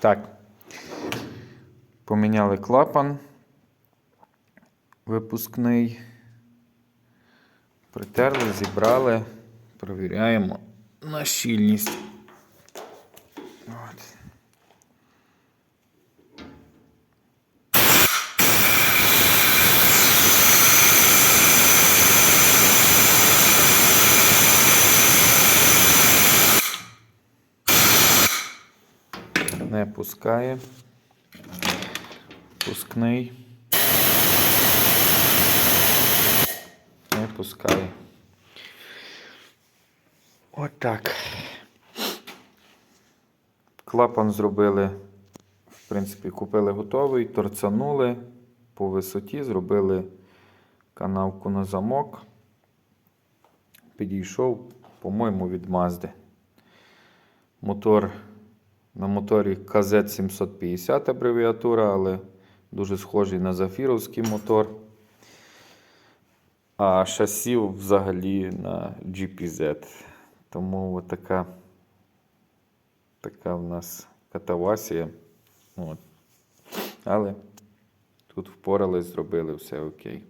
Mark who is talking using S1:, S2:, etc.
S1: Так. Поміняли клапан. Випускний. Притерли, зібрали. Провіряємо на щільність. От. Не пускає. Пускний. Не пускає. Отак. Клапан зробили, в принципі, купили готовий, торцанули по висоті, зробили канавку на замок. Підійшов, по-моєму, від Мазди. Мотор на моторі KZ750 абревіатура, але дуже схожий на зафіровський мотор. А шасі взагалі на GPZ. Тому от така, така в нас катавасія. От. Але тут впорались, зробили все окей.